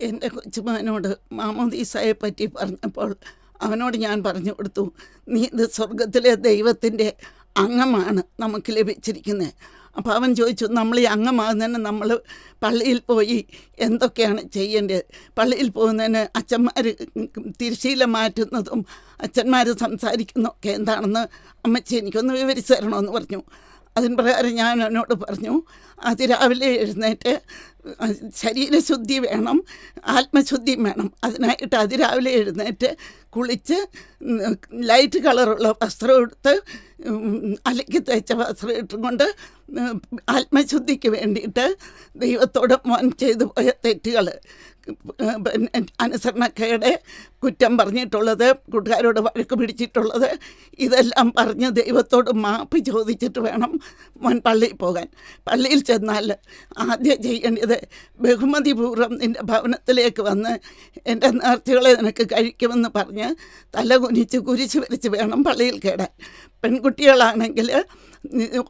എന്റെ കൊച്ചുമാനോട് മാമോദീസയെ പറ്റി പറഞ്ഞപ്പോൾ അവനോട് ഞാൻ പറഞ്ഞു കൊടുത്തു നീ ഇത് സ്വർഗത്തിലെ ദൈവത്തിന്റെ അംഗമാണ് നമുക്ക് ലഭിച്ചിരിക്കുന്നത് അപ്പോൾ അവൻ ചോദിച്ചു നമ്മൾ ഈ അംഗമാകുന്നതിന് നമ്മൾ പള്ളിയിൽ പോയി എന്തൊക്കെയാണ് ചെയ്യേണ്ടത് പള്ളിയിൽ പോകുന്നതിന് അച്ഛന്മാർ തിരശീല മാറ്റുന്നതും അച്ഛന്മാർ സംസാരിക്കുന്നതൊക്കെ എന്താണെന്ന് അമ്മച്ചി എനിക്കൊന്ന് വിവരിച്ചു തരണമെന്ന് പറഞ്ഞു. അതിന് പ്രകാരം ഞാൻ എന്നോട് പറഞ്ഞു. അതിരാവിലെ എഴുന്നേറ്റ് ശരീരശുദ്ധി വേണം ആത്മശുദ്ധി വേണം. അതിനായിട്ട് അതിരാവിലെ എഴുന്നേറ്റ് കുളിച്ച് ലൈറ്റ് കളറുള്ള വസ്ത്രം എടുത്ത് അലക്കി തയ്ച്ച വസ്ത്രം ഇട്ടുകൊണ്ട് ആത്മശുദ്ധിക്ക് വേണ്ടിയിട്ട് ദൈവത്തോട് മോൻ ചെയ്തു പോയ തെറ്റുകൾ പിന്നെ അനുസരണക്കേടെ കുറ്റം പറഞ്ഞിട്ടുള്ളത് കൂട്ടുകാരോട് വഴക്ക് പിടിച്ചിട്ടുള്ളത് ഇതെല്ലാം പറഞ്ഞ് ദൈവത്തോട് മാപ്പ് ചോദിച്ചിട്ട് വേണം മോൻ പള്ളിയിൽ പോകാൻ. പള്ളിയിൽ ചെന്നാൽ ആദ്യം ചെയ്യേണ്ടത് ബഹുമതിപൂർവം നിന്റെ ഭവനത്തിലേക്ക് വന്ന് എന്റെ നേർച്ചകളെ നിനക്ക് കഴിക്കുമെന്ന് പറഞ്ഞ് തല കുനിച്ച് കുരിശ് വരച്ച് വേണം പള്ളിയിൽ കയറാൻ പെൺകുട്ടികളാണെങ്കിൽ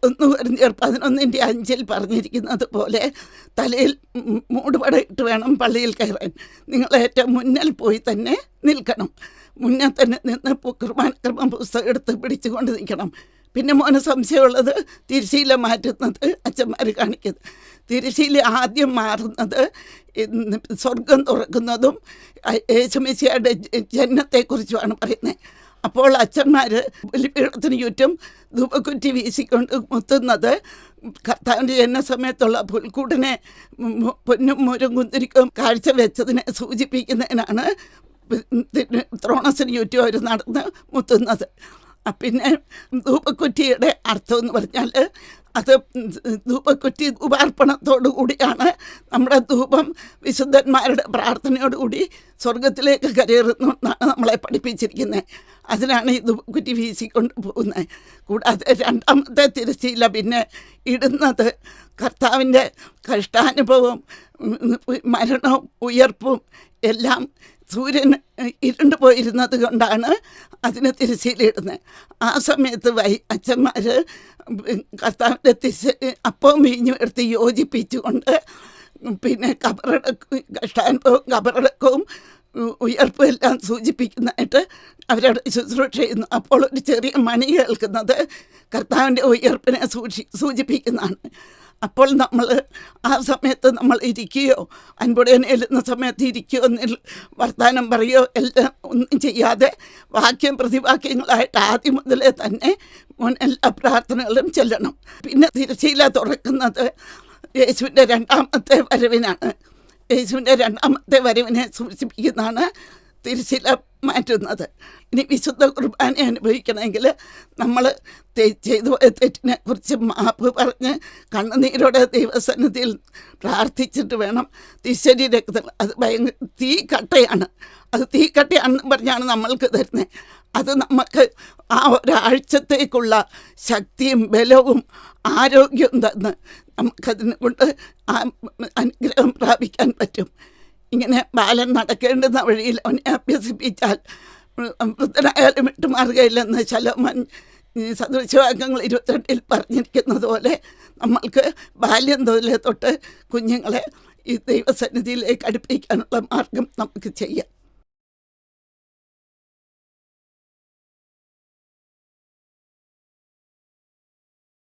ഒന്ന് പറഞ്ഞ പതിനൊന്നിന്റെ അഞ്ചിൽ പറഞ്ഞിരിക്കുന്നത് പോലെ തലയിൽ മൂടുപടയിട്ട് വേണം പള്ളിയിൽ കയറാൻ. നിങ്ങൾ ഏറ്റവും മുന്നിൽ പോയി തന്നെ നിൽക്കണം. മുന്നേ തന്നെ നിന്ന് കുർബാനക്രമ പുസ്തകം എടുത്ത് പിടിച്ചുകൊണ്ട് നിൽക്കണം. പിന്നെ മോന് സംശയമുള്ളത് തിരിശീല മാറ്റുന്നത് അച്ഛന്മാർ കാണിക്കുന്നത് തിരിശീല ആദ്യം മാറുന്നത് സ്വർഗം തുറക്കുന്നതും യേശുമിശിയുടെ ജനത്തെക്കുറിച്ചുമാണ് പറയുന്നത്. അപ്പോൾ അച്ഛന്മാർ ബലിപീഠത്തിന് ചുറ്റും ധൂപക്കുറ്റി വീശിക്കൊണ്ട് മുത്തുന്നത്. കർത്താവിന്റെ ജനന സമയത്തുള്ള പുൽക്കൂടിനെ പൊന്നും മുരും കുന്തിരിക്കും കാഴ്ച വെച്ചതിനെ സൂചിപ്പിക്കുന്നതിനാണ് ത്രോണസിന് ചുറ്റും അവർ നടന്ന് മുത്തുന്നത്. പിന്നെ ധൂപക്കുറ്റിയുടെ അർത്ഥം എന്ന് പറഞ്ഞാൽ അത് ധൂപക്കുറ്റി ധൂപാർപ്പണത്തോടുകൂടിയാണ് നമ്മുടെ ധൂപം വിശുദ്ധന്മാരുടെ പ്രാർത്ഥനയോടുകൂടി സ്വർഗത്തിലേക്ക് കരയറുന്നു എന്നാണ് നമ്മളെ പഠിപ്പിച്ചിരിക്കുന്നത്. അതിനാണ് ഈ ധൂപക്കുറ്റി വീശിക്കൊണ്ട് പോകുന്നത്. കൂടാതെ രണ്ടാമത്തെ തിരശ്ശീല പിന്നെ ഇടുന്നത് കർത്താവിന്റെ കഷ്ടാനുഭവം മരണവും ഉയർപ്പും എല്ലാം സൂര്യൻ ഇരുണ്ടു പോയിരുന്നത് കൊണ്ടാണ് അതിന് തിരിച്ചിലിടുന്നത് ആ സമയത്ത് വൈ അച്ഛന്മാർ കർത്താവിന്റെ തിരിച്ച് അപ്പവും വീഞ്ഞും എടുത്ത് യോജിപ്പിച്ചുകൊണ്ട് പിന്നെ കബറടക്കും കഷ്ടാനുഭവം കബറടക്കവും ഉയർപ്പും എല്ലാം സൂചിപ്പിക്കുന്നതായിട്ട് അവരവിടെ ശുശ്രൂഷ ചെയ്യുന്നു. അപ്പോൾ ഒരു ചെറിയ മണി കേൾക്കുന്നത് കർത്താവിന്റെ ഉയർപ്പിനെ സൂക്ഷി സൂചിപ്പിക്കുന്നതാണ്. അപ്പോൾ നമ്മൾ ആ സമയത്ത് നമ്മൾ ഇരിക്കുകയോ അൻപുടേനെ എല്ലുന്ന സമയത്ത് ഇരിക്കുകയോ എന്നിൽ വർത്തമാനം പറയുകയോ എല്ലാം ഒന്നും ചെയ്യാതെ വാക്യം പ്രതിവാക്യങ്ങളായിട്ട് ആദ്യം മുതലേ തന്നെ എല്ലാ പ്രാർത്ഥനകളും ചെല്ലണം. പിന്നെ തിരശ്ശീല തുറക്കുന്നത് യേശുവിന്റെ രണ്ടാമത്തെ വരവിനാണ്. യേശുവിന്റെ രണ്ടാമത്തെ വരവിനെ സൂചിപ്പിക്കുന്നതാണ് തിരുശീല മാറ്റുന്നത്. ഇനി വിശുദ്ധ കുർബാന അനുഭവിക്കണമെങ്കിൽ നമ്മൾ ചെയ്തു പോയ തെറ്റിനെ കുറിച്ച് മാപ്പ് പറഞ്ഞ് കണ്ണുനീരോടെ ദൈവസന്നിധിയിൽ പ്രാർത്ഥിച്ചിട്ട് വേണം. തിരിച്ചരി രക്തം അത് ഭയങ്കര തീ കട്ടയാണ് അത് തീ കട്ടയാണെന്ന് പറഞ്ഞാണ് നമ്മൾക്ക് തരുന്നത് അത് നമുക്ക് ആ ഒരാഴ്ചത്തേക്കുള്ള ശക്തിയും ബലവും ആരോഗ്യവും തന്ന് നമുക്കതിനെ കൊണ്ട് ആ അനുഗ്രഹം പ്രാപിക്കാൻ പറ്റും. ഇങ്ങനെ ബാലൻ നടക്കേണ്ടുന്ന വഴിയിൽ അവനെ അഭ്യസിപ്പിച്ചാൽ വൃദ്ധനായാലും വിട്ടുമാറുകയില്ലെന്ന് ശലോമൻ സദൃശവാക്യങ്ങൾ ഇരുപത്തിരണ്ടിൽ പറഞ്ഞിരിക്കുന്നത് പോലെ നമ്മൾക്ക് ബാല്യം തൊഴിലെ തൊട്ട് കുഞ്ഞുങ്ങളെ ഈ ദൈവസന്നിധിയിലേക്ക് അടുപ്പിക്കാനുള്ള മാർഗം നമുക്ക് ചെയ്യാം.